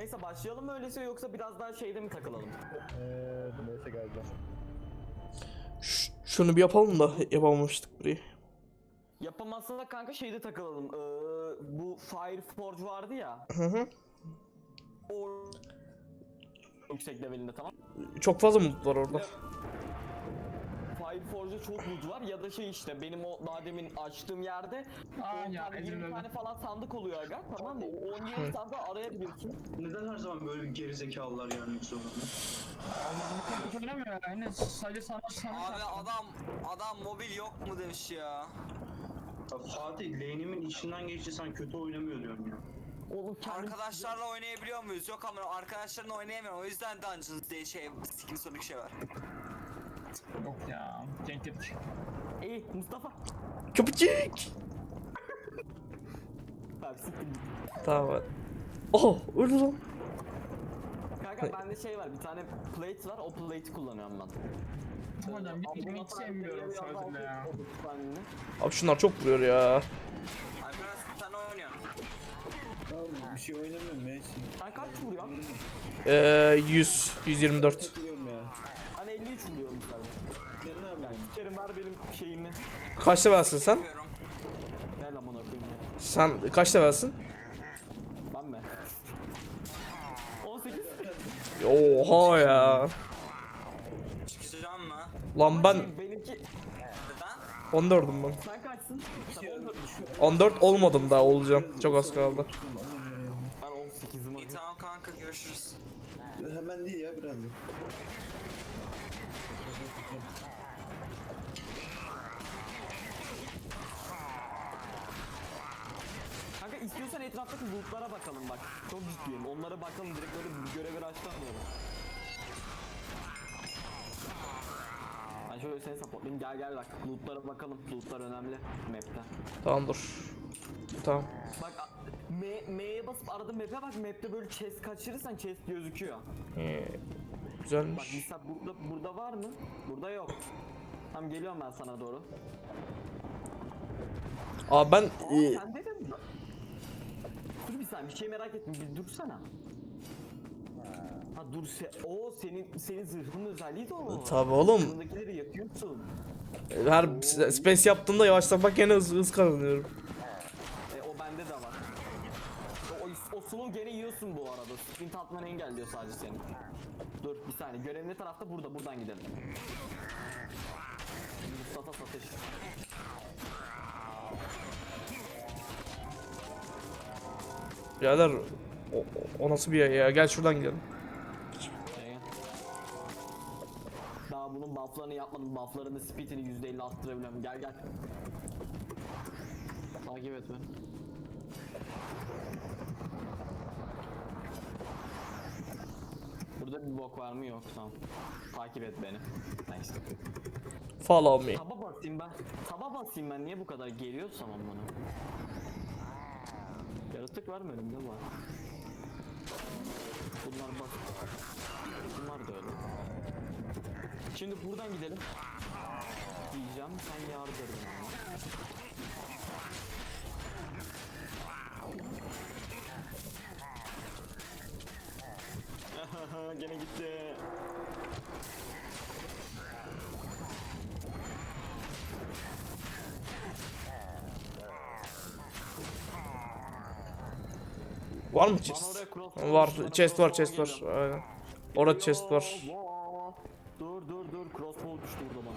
Neyse başlayalım mı öyleyse yoksa biraz daha şeyde mi takılalım? Eee neyse galiba. Ş- şunu bir yapalım da yapamamıştık burayı. Yapamazsa da kanka şeyde takılalım. Ee, bu Fire Forge vardı ya. Hı hı. O yüksek levelinde tamam. Çok fazla mı var orada? Forge'da çok loot var ya da şey işte benim o daha demin açtığım yerde Aa 10 ya, tane, Ezreal 20 öldü. tane falan sandık oluyor aga tamam mı? O 10 20 sandığı arayabiliyorsun. Neden her zaman böyle bir gerizekalılar yani yoksa Hiç oynamıyor yani. Sadece sana sana Abi adam adam mobil yok mu demiş ya. Ya Fatih lane'imin içinden geçti sen kötü oynamıyor diyorum ya. Oğlum kendim Arkadaşlarla oynayabiliyor muyuz? Yok ama arkadaşlarla oynayamıyorum. O yüzden Dungeons diye şey skin sonuç şey var. Yok ya. Cenk yedik. İyi Mustafa. Köpücük. Abi siktir git. Tamam hadi. Oh öldü lan. Kanka bende şey var bir tane plate var o plate'i kullanıyorum ben. Hocam buna hiç sevmiyorum sözlü ya. Abi şunlar çok vuruyor ya. Abi biraz sen oynuyorsun. Tamam bir şey oynamıyorum ya hiç. Sen kaç vuruyorsun? Ee, 100, 124. Takılıyorum ya. Ben 53 vuruyorum sadece. Ben ne yapayım? Kerim ver benim şeyimi. Kaç levelsin sen? Lan bana koyayım ya. Sen kaç levelsin? Ben mi? 18. Oha ya. Çıkacağım mı? Lan ben Benimki... Neden? 14'üm ben. Sen kaçsın? Sen 14 14 olmadım daha olacağım. Çok az kaldı. Ben 18'im İyi tamam kanka görüşürüz. Hemen değil ya biraz. Etraftaki lootlara bakalım bak. Çok ciddiyim. Onlara bakalım direkt böyle bir görevi açlamıyorum. Ben şöyle seni supportlayayım. Gel gel bak. Lootlara bakalım. Lootlar önemli map'te. Tamam dur. Tamam. Bak M, M'ye basıp arada map'e bak. Map'te böyle chest kaçırırsan chest gözüküyor. Ee, Bak güzelmiş. mesela burada, burada var mı? Burada yok. Tamam geliyorum ben sana doğru. Abi ben Aa, e, sen dedin mi? Dur bir saniye bir şey merak ettim bir dursana. Ha dur se o senin senin zırhın özelliği de o. Tabii oğlum. Bundakileri yakıyorsun. her s- space yaptığımda yavaştan bak gene hız, hız kazanıyorum. E, o bende de var. O, o, o slow gene yiyorsun bu arada. Sprint atmanı engelliyor sadece seni. Dur bir saniye görev ne tarafta burada buradan gidelim. Mustafa satış. Birader o, o- nasıl bir yer ya? Gel şuradan gidelim. Daha bunun bufflarını yapmadım. Bufflarını speedini %50 arttırabiliyorum. Gel gel. Takip et beni. Burada bir bok var mı yok tamam. Takip et beni. Nice. Follow me. Taba basayım ben. Taba basayım ben niye bu kadar geliyorsam bana. Yaratık var mı önümde var. Bunlar bak. Bunlar da öyle. Şimdi buradan gidelim. Diyeceğim sen yardır bana. Gene gitti. Var mı chest? Var. Chest var, chest var. Aynen. Orada chest var. Dur dur dur crossbow düştü burada bana.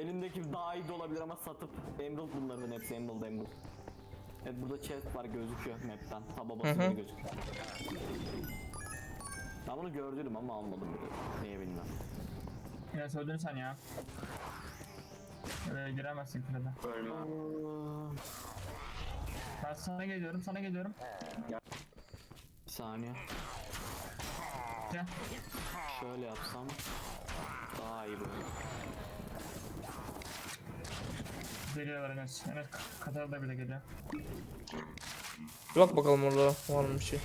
Elimdeki daha iyi de olabilir ama satıp emerald bunların hepsi emerald emerald. Evet burada chest var gözüküyor map'ten. Taba basınca gözüküyor. Ben bunu gördüm ama almadım bile. Niye bilmem. Ya söyledin sen ya. Ee, giremezsin kulede. Ölme. Ben sana geliyorum, sana geliyorum. Bir saniye. Gel. Şöyle yapsam daha iyi böyle. Geliyorlar Enes. Enes Katar'da da bile geliyor. Bir bak bakalım orada var mı bir şey.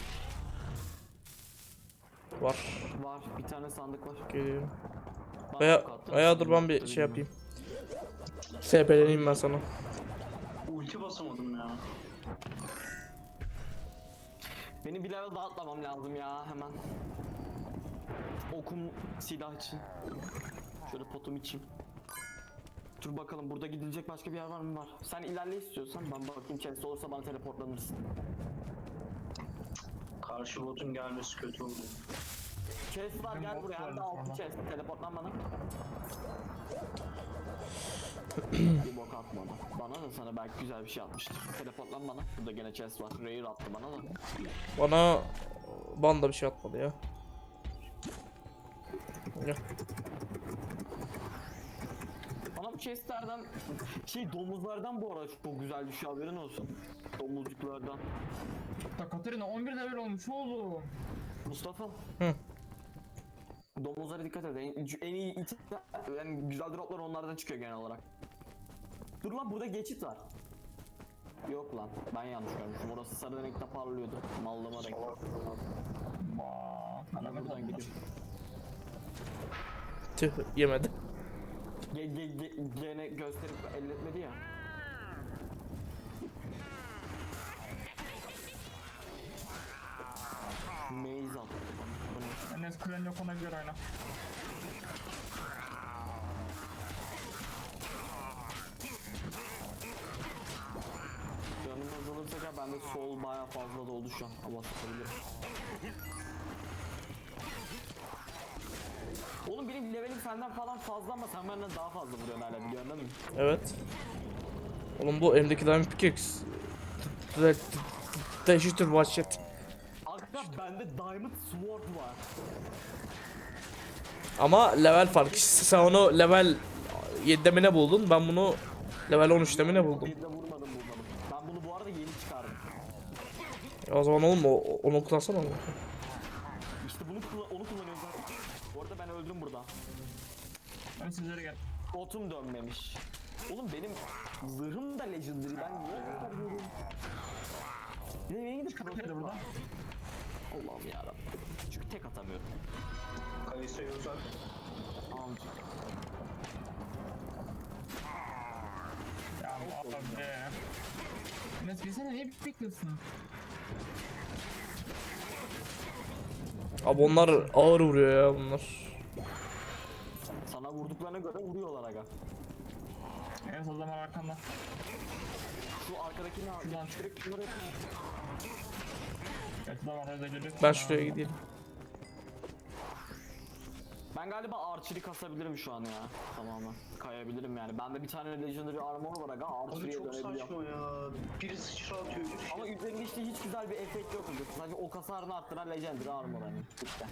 Var. Var bir tane sandık var. Geliyorum. Attı, veya dur ben bir şey yapayım. SP'leneyim ben sana. Ulti basamadım ya. Benim bir level daha atlamam lazım ya hemen. Okum silah için. Şöyle potum içeyim. Dur bakalım burada gidilecek başka bir yer var mı var. Sen ilerle istiyorsan ben bakayım chest olursa bana teleportlanırsın. Karşı botun gelmesi kötü oldu. Chest var gel buraya. Hem de altı chest. Teleportlan bana. Bir bok atma bana. Bana da sana belki güzel bir şey atmıştır. Teleportlan bana. Burada gene chest var. Rare attı bana da. Bana bana da bir şey atmadı ya. Ya. Bana bu chestlerden şey domuzlardan bu arada çok güzel düşüyor haberin olsun. Domuzcuklardan. Da Katarina 11 level olmuş oğlum. Mustafa. Hı. Domuzlara dikkat et. En, en iyi it, yani güzel droplar onlardan çıkıyor genel olarak. Dur lan burada geçit var. Yok lan ben yanlış görmüşüm. Orası sarı renkte parlıyordu. Mallama renk. Bana buradan gidiyorum. Tüh yemedi. Ge, ge, ge, gene gösterip elletmedi ya. Maze ne? Enes Kren yok ona göre oyna. Ya bende sol baya fazla doldu şu an. Ama tutabilirim. Oğlum benim levelim senden falan fazla ama sen benden daha fazla vuruyorsun hala biliyorsun değil mi? Evet. Oğlum bu elimdeki diamond pickaxe. De- de- Değişiktir vahşet. Arka bende Diamond Sword var. Ama level fark. İşte Sen onu level 7'de mi ne buldun? Ben bunu level 13'te mi ne buldum? Bir de vurmadım vurmadım. Ben bunu bu arada yeni çıkardım. Ya o zaman oğlum o, onu kullansana oğlum. İşte bunu kullan- onu kullanıyorum zaten. Bu arada ben öldüm burada. Ben sizlere gel. Botum dönmemiş. Oğlum benim zırhım da legendary ben niye çıkarıyorum? Bir de benim de Nerede burada? Allah'ım yarabbim. Çünkü tek atamıyorum. Kayısı yoksa Amca. Ya abi. Enes bilsene niye bekliyorsun? Abi onlar ağır vuruyor ya bunlar. Sana vurduklarına göre vuruyorlar aga. Enes o zaman arkanda. Şu arkadakini al. Şuradan Direkt bunları. Evet zaman orada geliyor. Ben şuraya gideyim. Ben galiba archery kasabilirim şu an ya. Tamamen. Kayabilirim yani. Bende bir tane legendary armor var aga. Abi Archery'e çok dönebiliyorum. saçma ya. Biri sıçra atıyor, biri şey Ama üzerinde işte hiç güzel bir efekt yok. Sadece ok hasarını arttıran legendary armor hani. İşte.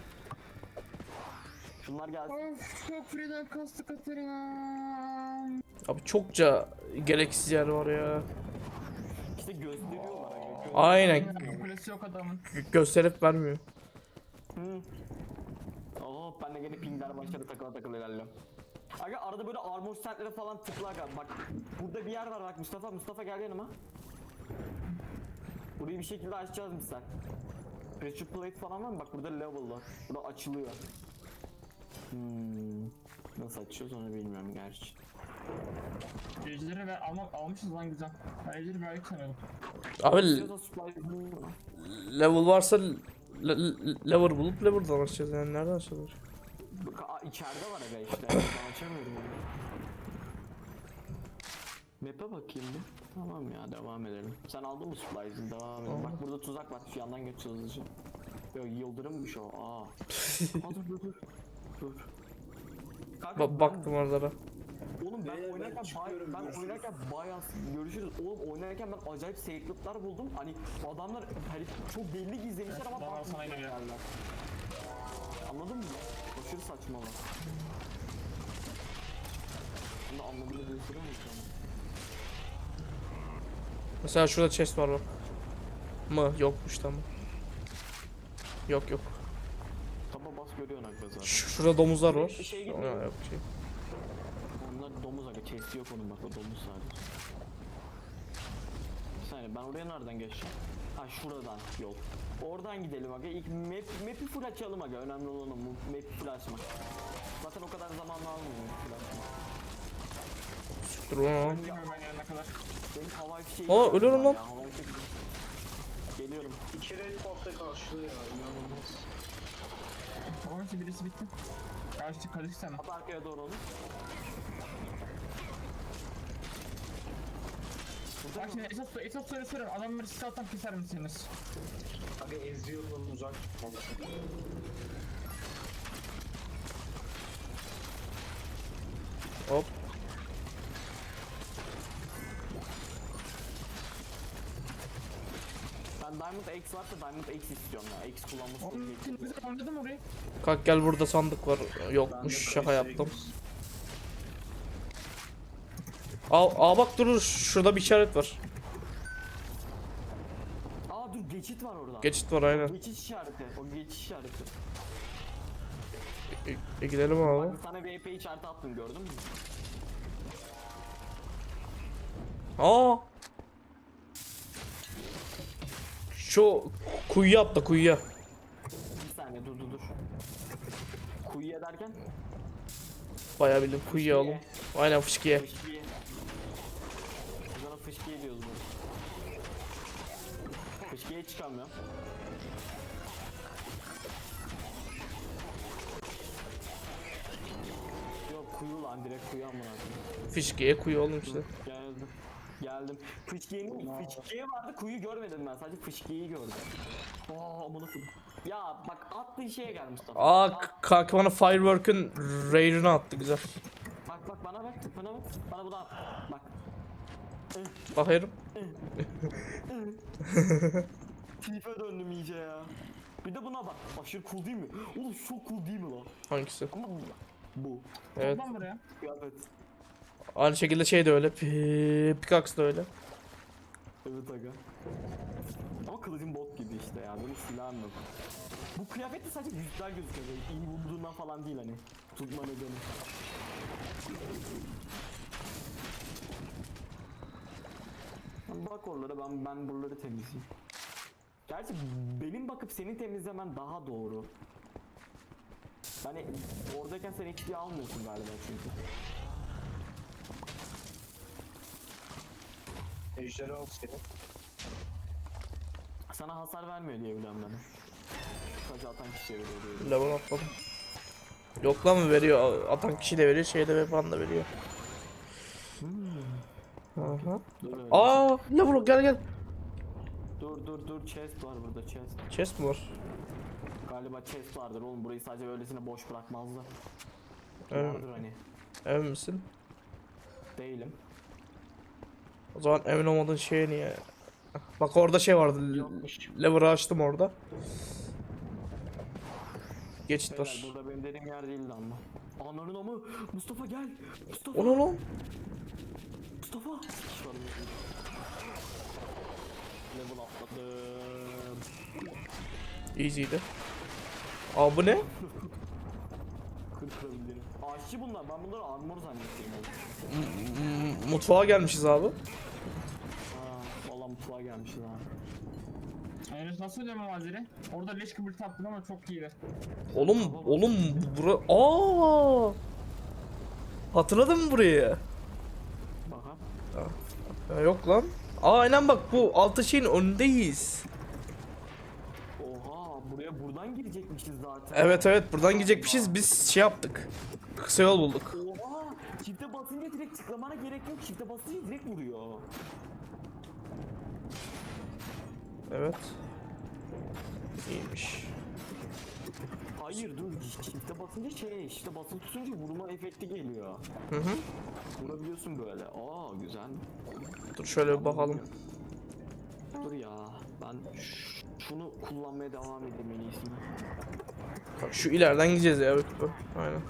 Şunlar gelsin. Of çok Frida kastı Katarina. Abi çokça gereksiz yer var ya. İşte gösteriyorlar aga. Aynen. Kulesi yok adamın. Gö- Gösterip vermiyor. Hı. Oo ben de gene pingler başladı takıla takıla ilerliyorum. Aga arada böyle armor setlere falan tıkla aga. Bak burada bir yer var bak Mustafa. Mustafa gel yanıma. Burayı bir şekilde açacağız misal. Pressure plate falan var mı? Bak burada level var. Burada açılıyor. Hmm. Nasıl açıyoruz onu bilmiyorum gerçi. Geceleri ve almak almışız lan güzel. Ben geceleri verdik sanıyordum. Abi level varsa le- le- level bulup level'dan açacağız yani nereden açılır? İçeride var aga işte. ben açamıyorum onu. Map'e bakayım bir. Tamam ya devam edelim. Sen aldın mı supplies'ını devam edelim. Bak burada tuzak var. Şu yandan geç hızlıca. Yok yıldırımmış o. Aa. Aa dur dur dur. Dur. Kanka, Ba- baktım oralara. Oğlum ben Beyler, ben oynarken çıkıyorum, ben görüşürüz. oynarken bayağı görüşürüz. Oğlum oynarken ben acayip seyitlikler buldum. Hani adamlar hani çok belli gizlemişler ama Adamlar sana bakmıyorlar inanıyor. yerler. Anladın mı? Aşırı saçma lan. Şimdi anlamını değiştiriyor musun? Mesela şurada chest var bak. Mı? Yokmuş tamam. Yok yok. Taba bas görüyorsun hakikaten. Ş- şurada domuzlar var. Bir şey gidiyor. yok bir şey. Chesti yok onun bak o domuz sadece. Bir saniye ben oraya nereden geçeceğim? Ha şuradan yol. Oradan gidelim aga. İlk map, map'i full açalım aga. Önemli olan o map'i full açmak. Zaten o kadar zaman almıyor map'i full açmak. Dur lan. Benim havai fişeği... Aa, ölüyorum lan. Ya, havai fişeği- Geliyorum. İki red buff'ta karşılıyor ya inanılmaz. Orası birisi bitti. Karşı karışık sana. At arkaya doğru onu. Bak şimdi esas, esas soru soruyorum. Adamları scout'tan keser misiniz? Aga Ezreal'dan uzak tutmalısın. Hop. Ben Diamond X varsa Diamond X istiyorum ya. X kullanması çok Onun iyi. için orayı. Kalk gel burada sandık var. Yokmuş şaka yaptım. Aa, aa bak dur şurada bir işaret var. Aa dur geçit var orada. Geçit var aynen. Geçiş işareti. O geçiş işareti. E, e, gidelim abi. Bak sana bir epey işareti attım gördün mü? Aa. Şu kuyuya atla kuyuya. Bir saniye dur dur dur. Kuyuya derken? Bayağı bildim kuyuya oğlum. Aynen fışkiye. Fışkiye. Fışkiye çıkamıyor. Yok kuyu lan direkt kuyu amına. Fışkiye kuyu oğlum işte. Geldim. Geldim. Fışkiyenin fışkiye vardı kuyu görmedim ben sadece fışkiyeyi gördüm. Aa amına koyayım. Ya bak attığı şeye gel Mustafa. Aa At- k- kanka bana Firework'ın raid'ini attı güzel. Bak bak bana bak bana bak. Bana bu da at. Bak. Bakıyorum. Tipe döndüm iyice ya. Bir de buna bak. Aşırı cool değil mi? Oğlum çok cool değil mi lan? Hangisi? Ama bu. Bu. Evet. Buraya. Kıyafet. Aynı şekilde şey de öyle. Pi- Pickaxe da öyle. Evet aga. Ama kılıcın bot gibi işte ya. Benim silahım yok. Bu kıyafet de sadece güzel gözüküyor. Böyle iyi vurduğundan falan değil hani. Tutma nedeni. Sen Bak oralara ben ben buraları temizleyeyim. Gerçi benim bakıp seni temizlemen daha doğru. Hani oradayken sen XP almıyorsun galiba çünkü. Ejderi al seni. Sana hasar vermiyor diye biliyorum ben. Sadece atan kişiye veriyor diye. Level atladım. Yok lan mı veriyor? Atan kişi de veriyor, şey de yapan da veriyor. Dur öyle. Aa, level gel gel. Dur dur dur chest var burada chest. Chest mi var? Galiba chest vardır oğlum burayı sadece öylesine boş bırakmazlar. Evet. Vardır hani. Emin misin? Değilim. O zaman emin olmadığın şey niye? Bak orada şey vardı. Yokmuş. Lever'ı açtım orada. Geçit Beyler var. burada benim dediğim yer değildi ama. Ananın amı Mustafa gel. Mustafa. O ne lan? Mustafa. Level atladım. Easy'di. Aa bu ne? Kır. Aşçı bunlar. Ben bunları armor zannettim. Mutfağa gelmişiz abi. Ha, valla mutfağa gelmişiz ha. Enes nasıl ödeme Maziri? Orada leş kıbırtı attın ama çok iyiydi. Oğlum, oğlum bura... Aa! Hatırladın mı burayı? Ha, yok lan. Aa aynen bak bu altı şeyin önündeyiz. Oha buraya buradan girecekmişiz zaten. Evet evet buradan gidecekmişiz biz şey yaptık. Kısa yol bulduk. Oha! Çifte basınca direkt tıklamana gerek yok. Çifte basınca direkt vuruyor. Evet. İyiymiş. Hayır dur şifte basınca şey işte basılı tutunca vurma efekti geliyor. Hı hı. Vurabiliyorsun böyle. Aa güzel. Dur şöyle bir bakalım. Dur ya ben şunu kullanmaya devam edeyim en iyisi. Bak şu ileriden gideceğiz ya bu. Aynen.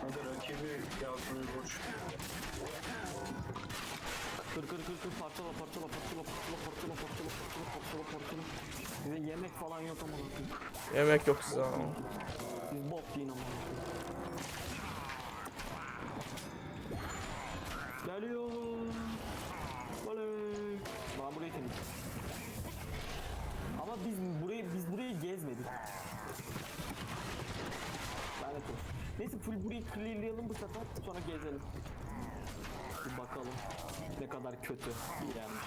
Hadi rakibi yazmayı boş. Kır kır kır kır parçala parçala parçala parçala parçala parçala parçala. Yemek falan yok ama. Yemek yok size ama. Bok yiyin ama. Geliyor. Oley. Ben burayı temiz. Ama biz burayı biz burayı gezmedik. Lanet olsun. Neyse full burayı clearlayalım bu sefer sonra gezelim. Bir bakalım ne kadar kötü bir yermiş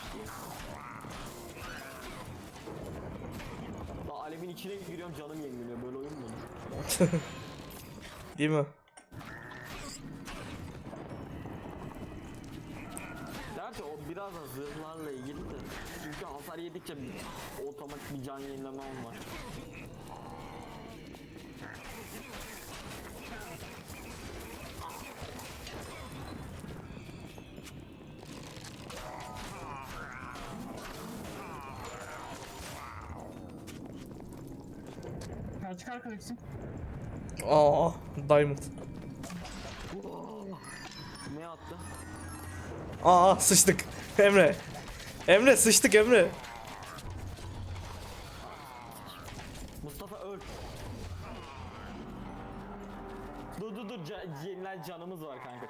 diye. içine giriyorum canım yeniliyor böyle oyun mu olur? Değil mi? Gerçi o biraz da zırhlarla ilgili de. Çünkü hasar yedikçe otomatik bir can yenilemem var. Diamond. Ne attı? Aa, sıçtık. Emre. Emre sıçtık Emre. Mustafa öl. Dur dur dur ca- yenilen canımız var kanka.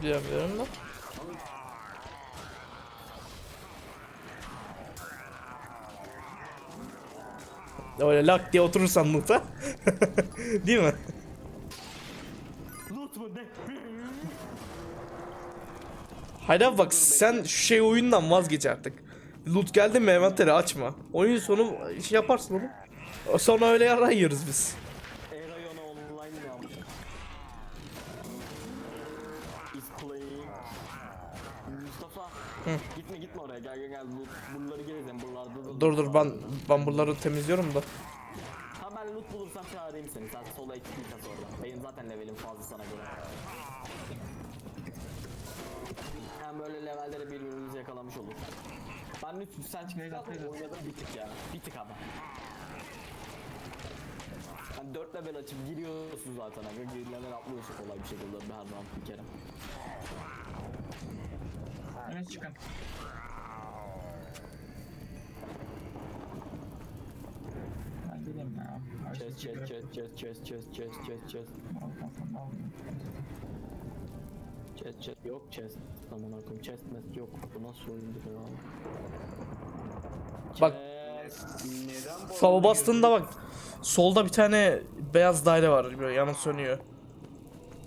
Biliyorum biliyorum da. Öyle lak diye oturursan loot'a. Değil mi? Abi bak sen şu şey oyundan vazgeç artık. Loot geldi mi envanteri açma. Oyun sonu şey yaparsın onu. Sonra öyle yara biz. Erayona oraya gel gel gel. Bu- Bunları gezelim buralarda da. Dur dur ben ben buraları temizliyorum da. Ha ben loot bulursam çağırayım seni. Sen sola iki bir kas orada. Benim zaten levelim fazla sana göre. Hem böyle levelleri birbirimizi yakalamış olur. Ben lütfen sen beyler. oynadım bir tık ya. Bir tık ama. Yani 4 level açıp giriyorsun zaten aga. Girilenler atlıyorsun kolay bir şekilde bir her round bir kere. Enes çıkın. Ya. Chest chest chest chest chest chest chest chest chest chest chest yok chest. Tamam akım chest mest yok. Bu nasıl oyundur ya? Bak. Chest. Neden bu Sava arada bastığında bak solda bir tane beyaz daire var böyle yanıp sönüyor.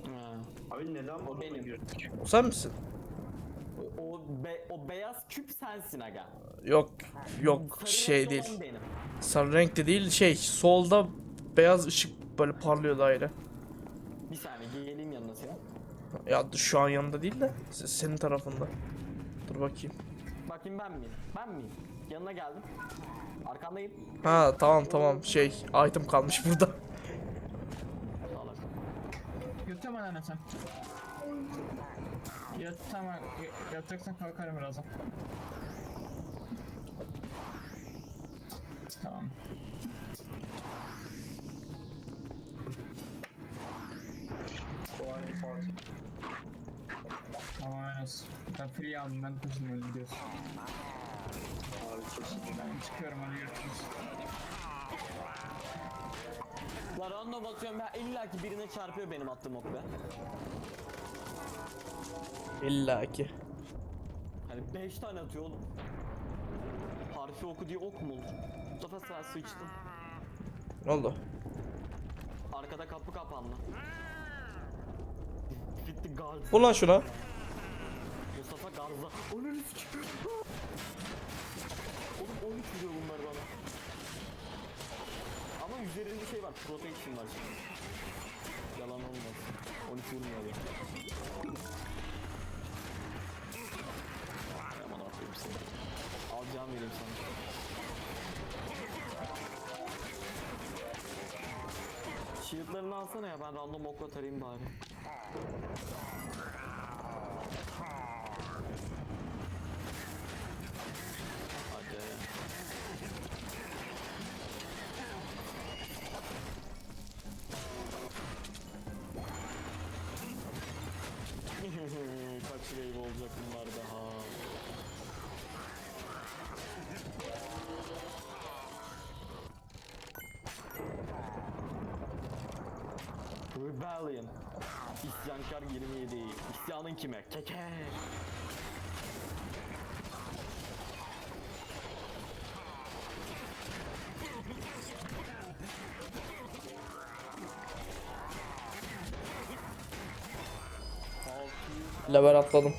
Ha. Abi neden bu benim. O sen misin? Be, o beyaz küp sensin aga. Yok yok Sarı şey değil. Benim. Sarı renkte değil şey solda beyaz ışık böyle parlıyor daire. Bir saniye geleyim yanına senin. Ya şu an yanında değil de se- senin tarafında. Dur bakayım. Bakayım ben miyim? Ben miyim? Yanına geldim. Arkandayım. Ha tamam tamam şey item kalmış burada. Salak. Yatıyorum anne sen. Yat tamam. Yatacaksan kalkarım birazdan. Tamam. Kolay Fatih. Tamam Enes. Ben free aldım ben öyle gidiyorsun. Abi kesin. Ben çıkıyorum hadi görüşürüz. La random atıyorum ya illa ki birine çarpıyor benim attığım ok be. İlla ki. Hani 5 tane atıyor oğlum. Harfi oku diye ok mu olur? Mustafa sen sıçtın. Ne oldu? Arkada kapı kapandı. Gitti gaz. Vur lan şuna. Mustafa gazla. Onu çıkıyor. Oğlum 13 vuruyor bunlar bana. Ama üzerinde şey var. Protection var. Yalan olmaz. 13 vurmuyor ya. Shield'larını alsana ya ben random okla tarayayım bari. Hadi. Kaç wave olacak bunlar daha. Rebellion. İsyankar 27. İsyanın kime? Altı Level atladım.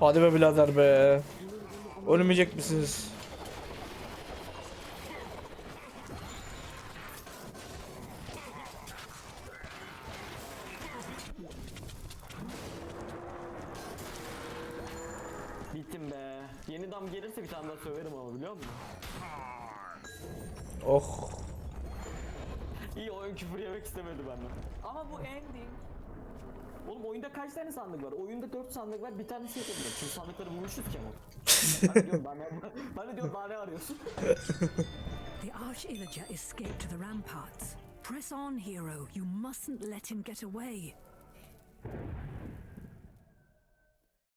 Hadi be birader be. Ölmeyecek misiniz? Bittim be. Yeni dam gelirse bir tane daha söverim ama biliyor musun? Oh. İyi oyun küfür yemek istemedi benden. Ama bu ending. Oğlum oyunda kaç tane sandık var? Oyunda 4 sandık var. Bir tanesi yapabilir. Tüm sandıkları bulmuşuz ki ama. diyorum de diyorum daha ne arıyorsun? The Arch-Illager escaped to the ramparts. Press on, hero. You mustn't let him get away.